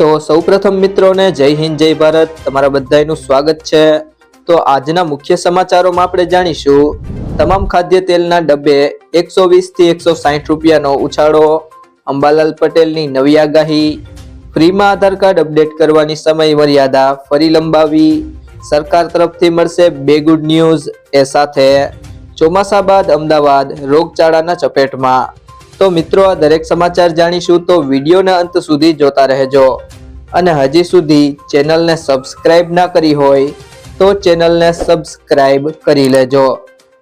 તો સૌપ્રથમ મિત્રોને જય હિન્દ, જય ભારત. તમારા બધાનું સ્વાગત છે. તો આજના મુખ્ય સમાચારોમાં આપણે જાણીશું. તમામ ખાદ્ય તેલના ડબ્બે એકસો વીસથી એકસો સાહીઠ રૂપિયાનો ઉછાળો, અંબાલાલ પટેલની નવી આગાહી, ફ્રીમાં આધાર કાર્ડ અપડેટ કરવાની સમય મર્યાદા ફરી લંબાવી, સરકાર તરફથી મળશે બે ગુડ ન્યૂઝ એ સાથે. ચોમાસા બાદ અમદાવાદ રોગચાળાના ચપેટમાં. તો મિત્રો, આ દરેક સમાચાર જાણીશું તો વિડીયોના અંત સુધી જોતા રહેજો. અને હજી સુધી ચેનલને સબસ્ક્રાઇબ ના કરી હોય તો ચેનલને સબસ્ક્રાઇબ કરી લેજો.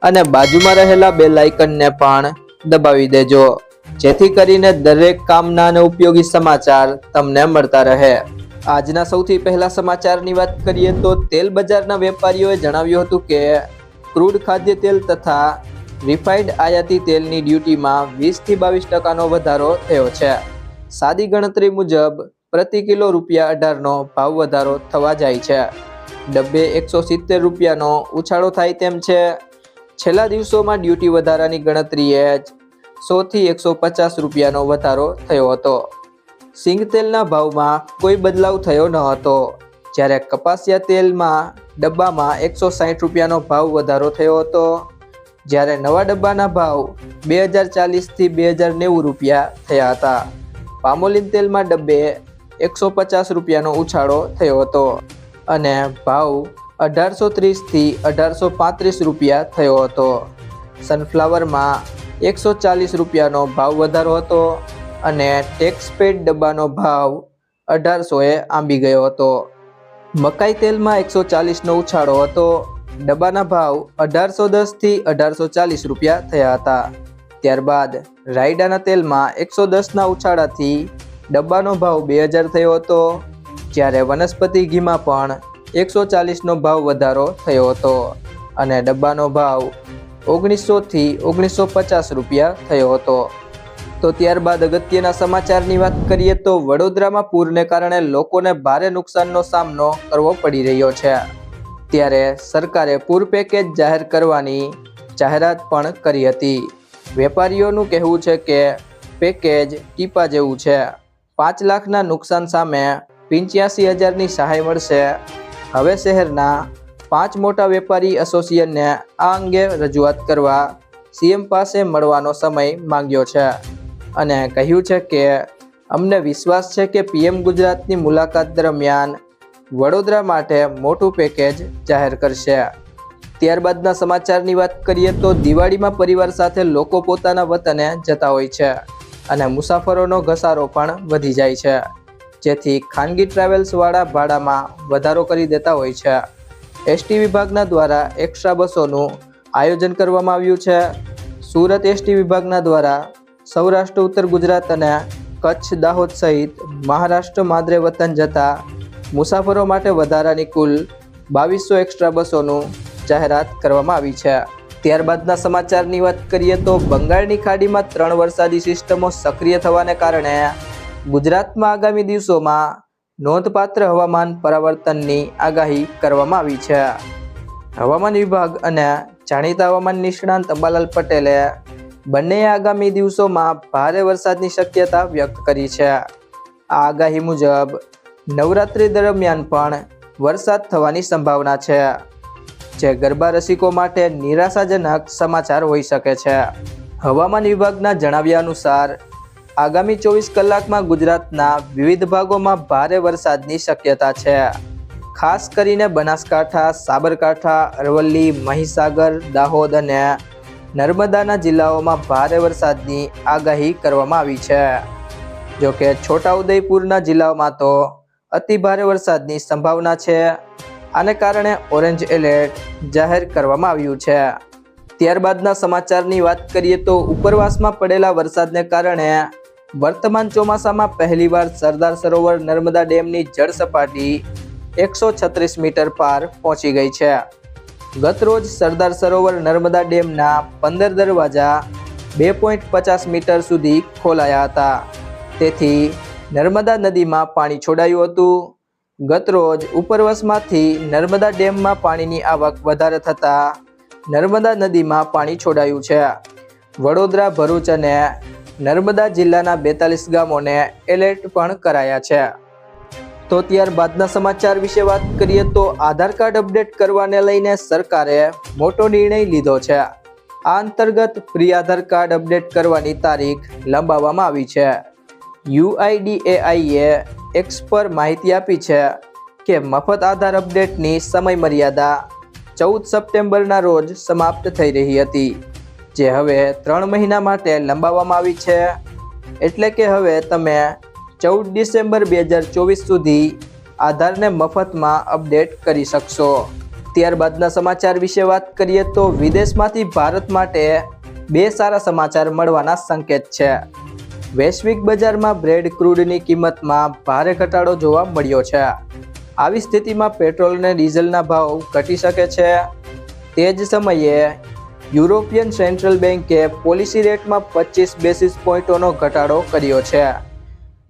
અને બાજુમાં રહેલા બે લાઇકનને પણ દબાવી દેજો. જેથી કરીને દરેક કામના અને ઉપયોગી સમાચાર તમને મળતા રહે. આજના સૌથી પહેલા સમાચારની વાત કરીએ તો તેલ બજારના વેપારીઓએ જણાવ્યું હતું કે, ક્રૂડ ખાદ્ય તેલ તથા રિફાઇન્ડ આયાતી તેલની ડ્યુટીમાં વીસથી બાવીસ ટકાનો વધારો થયો છે. સાદી ગણતરી મુજબ પ્રતિ કિલો રૂપિયા અઢારનો ભાવ વધારો થવા જાય છે. ડબ્બે એકસો સિત્તેર રૂપિયાનો ઉછાળો થાય તેમ છે. છેલ્લા દિવસોમાં ડ્યુટી વધારાની ગણતરીએ જ સોથી એકસો પચાસ રૂપિયાનો વધારો થયો હતો. સિંગ તેલના ભાવમાં કોઈ બદલાવ થયો ન હતો. જ્યારે કપાસિયા તેલમાં ડબ્બામાં એકસો સાઠ રૂપિયાનો ભાવ વધારો થયો હતો. જ્યારે નવા ડબ્બાના ભાવ બે હજાર ચાલીસથી બે હજાર નેવું રૂપિયા થયા હતા. પામોલીન તેલમાં ડબ્બે એકસો પચાસ રૂપિયાનો ઉછાળો થયો હતો અને ભાવ અઢારસો ત્રીસથી અઢારસો પાંત્રીસ રૂપિયા થયો હતો. સનફ્લાવરમાં એકસો ચાલીસ રૂપિયાનો ભાવ વધારો હતો અને ટેક્સપેડ ડબ્બાનો ભાવ અઢારસોએ આંબી ગયો હતો. મકાઈ તેલમાં એકસો ચાલીસનો ઉછાળો હતો ડબ્બાના ભાવ અઢારસો દસથી અઢારસો ચાલીસ રૂપિયા થયા હતા. ત્યારબાદ રાયડાના તેલમાં એકસો દસના ઉછાળાથી ડબ્બાનો ભાવ બે હજાર થયો હતો. જ્યારે વનસ્પતિ ઘીમાં પણ એકસો ચાલીસનો ભાવ વધારો થયો હતો અને ડબ્બાનો ભાવ ઓગણીસોથી ઓગણીસો પચાસ રૂપિયા થયો હતો. તો ત્યારબાદ અગત્યના સમાચારની વાત કરીએ તો વડોદરામાં પૂરને કારણે લોકોને ભારે નુકસાનનો સામનો કરવો પડી રહ્યો છે. ત્યારે સરકારે પૂર પેકેજ જાહેર કરવાની જાહેરાત પણ કરી હતી. વેપારીઓનું કહેવું છે કે પેકેજ ટીપા જેવું છે. પાંચ લાખના નુકસાન સામે પંચ્યાસી હજારની સહાય મળશે. હવે શહેરના પાંચ મોટા વેપારી એસોસિએશનને આ અંગે રજૂઆત કરવા સીએમ પાસે મળવાનો સમય માંગ્યો છે અને કહ્યું છે કે અમને વિશ્વાસ છે કે પીએમ ગુજરાતની મુલાકાત દરમિયાન વડોદરા માટે મોટું પેકેજ જાહેર કરશે. ત્યારબાદના સમાચારની વાત કરીએ તો દિવાળીમાં પરિવાર સાથે લોકો પોતાના વતને જતા હોય છે અને મુસાફરોનો ઘસારો પણ વધી જાય છે. જેથી ખાનગી ટ્રાવેલ્સવાળા ભાડામાં વધારો કરી દેતા હોય છે. એસટી વિભાગના દ્વારા એક્સ્ટ્રા બસોનું આયોજન કરવામાં આવ્યું છે. સુરત એસટી વિભાગના દ્વારા સૌરાષ્ટ્ર, ઉત્તર ગુજરાત અને કચ્છ, દાહોદ સહિત મહારાષ્ટ્ર માદરે વતન જતા મુસાફરો માટે વધારાની કુલ બાવીસો એક્સ્ટ્રા બસોનું જાહેરાત કરવામાં આવી છે. ત્યારબાદના સમાચારની વાત કરીએ તો બંગાળની ખાડીમાં ત્રણ વરસાદી સિસ્ટમો સક્રિય થવાને કારણે ગુજરાતમાં આગામી દિવસોમાં નોંધપાત્ર હવામાન પરાવર્તનની આગાહી કરવામાં આવી છે. હવામાન વિભાગ અને જાણીતા હવામાન નિષ્ણાંત અંબાલાલ પટેલે બંને આગામી દિવસોમાં ભારે વરસાદની શક્યતા વ્યક્ત કરી છે. આ આગાહી મુજબ નવરાત્રી દરમિયાન પણ વરસાદ થવાની સંભાવના છે, જે ગરબા રસિકો માટે નિરાશાજનક સમાચાર હોઈ શકે છે. હવામાન વિભાગના જણાવ્યા અનુસાર, આગામી ચોવીસ કલાકમાં ગુજરાતના વિવિધ ભાગોમાં ભારે વરસાદની શક્યતા છે. ખાસ કરીને બનાસકાંઠા, સાબરકાંઠા, અરવલ્લી, મહીસાગર, દાહોદ અને નર્મદાના જિલ્લાઓમાં ભારે વરસાદની આગાહી કરવામાં આવી છે. જો કે છોટાઉદેપુરના જિલ્લાઓમાં તો અતિ ભારે વરસાદની સંભાવના છે. આને કારણે ઓરેન્જ એલર્ટ જાહેર કરવામાં આવ્યું છે. ત્યારબાદના સમાચારની વાત કરીએ તો ઉપરવાસમાં પડેલા વરસાદને કારણે વર્તમાન ચોમાસામાં પહેલીવાર સરદાર સરોવર નર્મદા ડેમની જળ સપાટી એકસો છત્રીસ મીટર પાર પહોંચી ગઈ છે. ગત રોજ સરદાર સરોવર નર્મદા ડેમના પંદર દરવાજા બે પોઈન્ટ પચાસ મીટર સુધી ખોલાયા હતા. તેથી નર્મદા નદીમાં પાણી છોડાયું હતું. ગત રોજ ઉપરવસમાંથી નર્મદા ડેમમાં પાણીની આવક વધારે થતાં નર્મદા નદીમાં પાણી છોડાયું છે. વડોદરા, ભરૂચ અને નર્મદા જિલ્લાના બેતાલીસ ગામોને એલર્ટ પણ કરાયા છે. તો ત્યારબાદના સમાચાર વિશે વાત કરીએ તો આધાર કાર્ડ અપડેટ કરવાને લઈને સરકારે મોટો નિર્ણય લીધો છે. આ અંતર્ગત પ્રી આધાર કાર્ડ અપડેટ કરવાની તારીખ લંબાવવામાં આવી છે. યુઆઈડીએઆઈએ એક્સ પર માહિતી આપી છે કે મફત આધાર અપડેટની સમય મર્યાદા ચૌદ સપ્ટેમ્બરના રોજ સમાપ્ત થઈ રહી હતી, જે હવે ત્રણ મહિના માટે લંબાવવામાં આવી છે. એટલે કે હવે તમે ચૌદ ડિસેમ્બર બે હજાર ચોવીસ સુધી આધારને મફતમાં અપડેટ કરી શકશો. ત્યારબાદના સમાચાર વિશે વાત કરીએ તો વિદેશમાંથી ભારત માટે બે સારા સમાચાર મળવાના સંકેત છે. વૈશ્વિક બજારમાં બ્રેડ ક્રૂડની કિંમતમાં ભારે ઘટાડો જોવા મળ્યો છે. આવી સ્થિતિમાં પેટ્રોલ અને ડીઝલના ભાવ ઘટી શકે છે. તે જ સમયે યુરોપિયન સેન્ટ્રલ બેન્કે પોલિસી રેટમાં પચીસ બેસિસ પોઈન્ટોનો ઘટાડો કર્યો છે.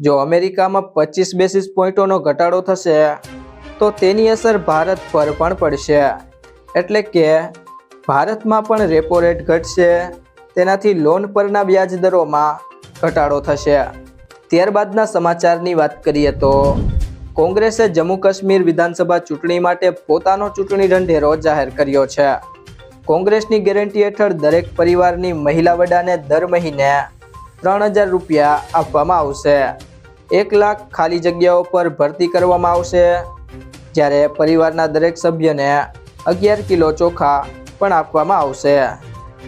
જો અમેરિકામાં પચીસ બેસિસ પોઈન્ટોનો ઘટાડો થશે, તો તેની અસર ભારત પર પણ પડશે. એટલે કે ભારતમાં પણ રેપો રેટ ઘટશે. તેનાથી લોન પરના વ્યાજ દરોમાં ઘટાડો થશે. ત્યારબાદના સમાચારની વાત કરીએ તો, કોંગ્રેસે જમ્મુ કાશ્મીર વિધાનસભા ચૂંટણી માટે પોતાનો ચૂંટણી ઢંઢેરો જાહેર કર્યો છે. કોંગ્રેસની ગેરંટી હેઠળ દરેક પરિવારની મહિલા વડાને દર મહિને ત્રણ હજાર રૂપિયા આપવામાં આવશે. એક લાખ ખાલી જગ્યાઓ પર ભરતી કરવામાં આવશે. જ્યારે પરિવારના દરેક સભ્યને અગિયાર કિલો ચોખા પણ આપવામાં આવશે.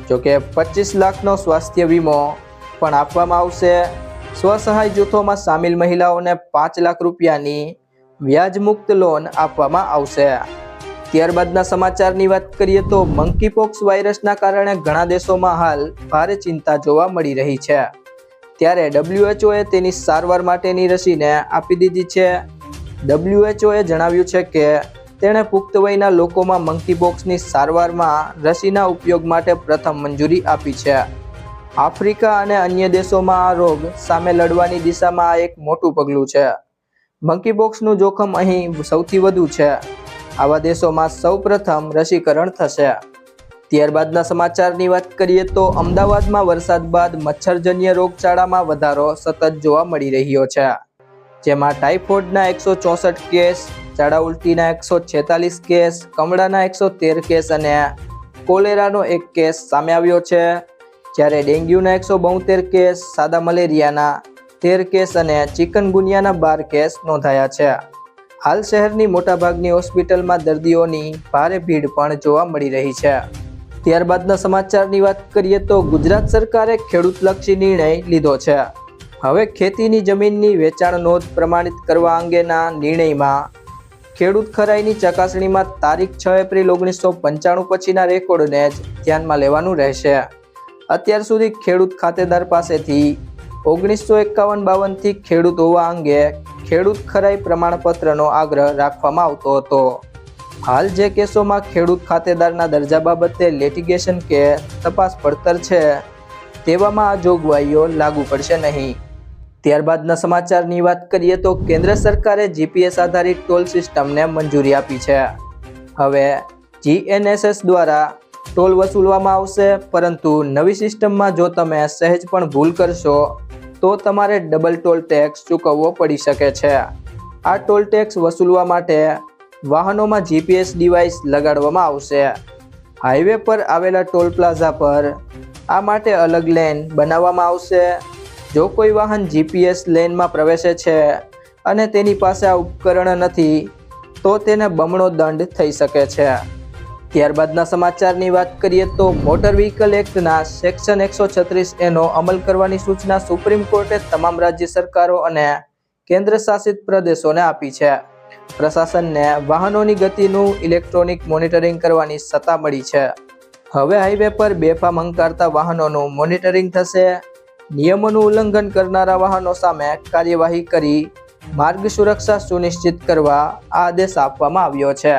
જોકે પચીસ લાખનો સ્વાસ્થ્ય વીમો પણ આપવામાં આવશે. સ્વસહાય જૂથોમાં સામેલ મહિલાઓને પાંચ લાખ રૂપિયાની વ્યાજમુક્ત લોન આપવામાં આવશે. ત્યારબાદના સમાચારની વાત કરીએ તો મંકીપોક્સ વાયરસના કારણે ઘણા દેશોમાં હાલ ભારે ચિંતા જોવા મળી રહી છે. ત્યારે ડબ્લ્યુએચઓએ તેની સારવાર માટેની રસીને આપી દીધી છે. ડબ્લ્યુએચઓએ જણાવ્યું છે કે તેણે પુખ્ત વયના લોકોમાં મંકીબોક્સની સારવારમાં રસીના ઉપયોગ માટે પ્રથમ મંજૂરી આપી છે. આફ્રિકા અને અન્ય દેશોમાં આ રોગ સામે લડવાની દિશામાં આ એક મોટું પગલું છે. મંકીબોક્સનું જોખમ અહીં સૌથી વધુ છે. આવા દેશોમાં સૌપ્રથમ રસીકરણ થશે. ત્યારબાદના સમાચારની વાત કરીએ તો અમદાવાદમાં વરસાદ બાદ મચ્છરજન્ય રોગચાળામાં વધારો સતત જોવા મળી રહ્યો છે. જેમાં ટાઇફોઇડના એકસો ચોસઠ કેસ, ઝાડા ઉલટીના એકસો છેતાલીસ કેસ, કમળાના એકસો તેર કેસ અને કોલેરાનો એક કેસ સામે આવ્યો છે. જ્યારે ડેન્ગ્યુના એકસો બોતેર કેસ, સાદા મલેરિયાના તેર કેસ અને ચિકનગુનિયાના બાર કેસ નોંધાયા છે. હાલ શહેરની મોટાભાગની હોસ્પિટલમાં દર્દીઓની ભારે ભીડ પણ જોવા મળી રહી છે. ત્યારબાદના સમાચારની વાત કરીએ તો ગુજરાત સરકારે ખેડૂતલક્ષી નિર્ણય લીધો છે. હવે ખેતીની જમીનની વેચાણ નોંધ પ્રમાણિત કરવા અંગેના નિર્ણયમાં ખેડૂત ખરાઈની ચકાસણીમાં તારીખ છ એપ્રિલ ઓગણીસો પંચાણું પછીના રેકોર્ડને જ ધ્યાનમાં લેવાનું રહેશે. અત્યાર સુધી ખેડૂત ખાતેદાર પાસેથી ઓગણીસો એકાવન બાવનથી ખેડૂત હોવા અંગે ખેડૂત ખરાઈ પ્રમાણપત્રનો આગ્રહ રાખવામાં આવતો હતો. હાલ જે કેસોમાં ખેડૂત ખાતેદારના દરજા બાબતે લેટિગેશન કે તપાસ પડતર છે, તેવામાં આ જોગવાઈઓ લાગુ પડશે નહીં. ત્યારબાદના સમાચારની વાત કરીએ તો કેન્દ્ર સરકારે જીપીએસ આધારિત ટોલ સિસ્ટમને મંજૂરી આપી છે. હવે જીએનએસએસ દ્વારા ટોલ વસૂલવામાં આવશે, પરંતુ નવી સિસ્ટમમાં જો તમે સહેજ પણ ભૂલ કરશો, તો તમારે ડબલ ટોલ ટેક્સ ચૂકવવો પડી શકે છે. આ ટોલ ટેક્સ વસૂલવા માટે વાહનોમાં જીપીએસ ડિવાઇસ લગાડવામાં આવશે. હાઈવે પર આવેલા ટોલ પ્લાઝા પર આ માટે અલગ લેન બનાવવામાં આવશે. જો કોઈ વાહન જીપીએસ લેનમાં પ્રવેશે છે અને તેની પાસે આ ઉપકરણ નથી, તો તેને બમણો દંડ થઈ શકે છે. ત્યારબાદના સમાચારની વાત કરીએ તો મોટર વ્હીકલ એક્ટના સેક્શન એકસો છત્રીસ એનો અમલ કરવાની સૂચના સુપ્રીમ કોર્ટે તમામ રાજ્ય સરકારો અને કેન્દ્ર શાસિત પ્રદેશોને આપી છે. પ્રશાસનને વાહનોની ગતિનું ઇલેક્ટ્રોનિક મોનિટરિંગ કરવાની સત્તા મળી છે. હવે હાઈવે પર બેફામ હંકારતા વાહનોનું મોનિટરિંગ થશે. નિયમોનું ઉલ્લંઘન કરનારા વાહનો સામે કાર્યવાહી કરી માર્ગ સુરક્ષા સુનિશ્ચિત કરવા આદેશ આપવામાં આવ્યો છે.